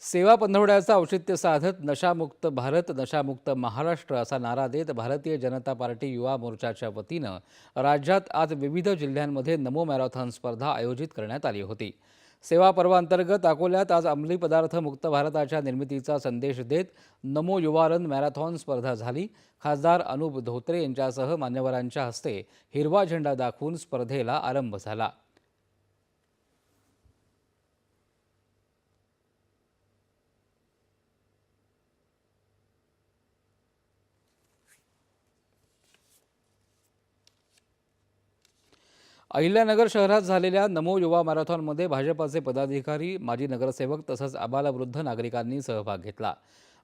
सेवा पंधरवड्याचं औचित्य साधत नशामुक्त भारत नशामुक्त महाराष्ट्र असा नारा देत भारतीय जनता पार्टी युवा मोर्चाच्या वतीनं राज्यात आज विविध जिल्ह्यांमध्ये नमो मॅरेथॉन स्पर्धा आयोजित करण्यात आली होती. सेवा पर्वांतर्गत अकोल्यात आज अंमली पदार्थ मुक्त भारताच्या निर्मितीचा संदेश देत नमो युवा रन मॅरेथॉन स्पर्धा झाली. खासदार अनुप धोत्रे यांच्यासह मान्यवरांच्या हस्ते हिरवा झेंडा दाखवून स्पर्धेला आरंभ झाला. अहिल्यानगर शहरात झालेल्या नमो युवा मॅरेथॉनमध्ये भाजपाचे पदाधिकारी माजी नगरसेवक तसंच आबालवृद्ध नागरिकांनी सहभाग घेतला.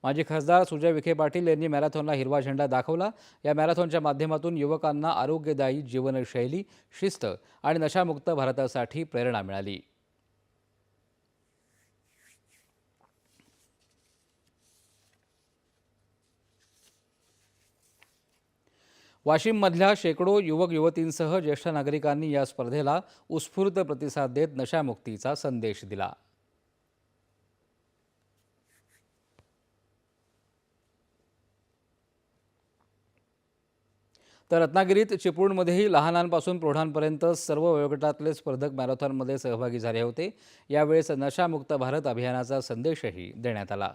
माजी खासदार सुजय विखे पाटील यांनी मॅरेथॉनला हिरवा झेंडा दाखवला. या मॅरेथॉनच्या माध्यमातून युवकांना आरोग्यदायी जीवनशैली शिस्त आणि नशामुक्त भारतासाठी प्रेरणा मिळाली. वाशिममधल्या शेकडो युवक युवतींसह ज्येष्ठ नागरिकांनी या स्पर्धेला उत्स्फूर्त प्रतिसाद देत नशामुक्तीचा संदेश दिला. तर रत्नागिरीत चिपळूणमध्येही लहानांपासून प्रौढांपर्यंत सर्व वयोगटातले स्पर्धक मॅरेथॉनमध्ये सहभागी झाले होते. यावेळेस नशामुक्त भारत अभियानाचा संदेशही देण्यात आला.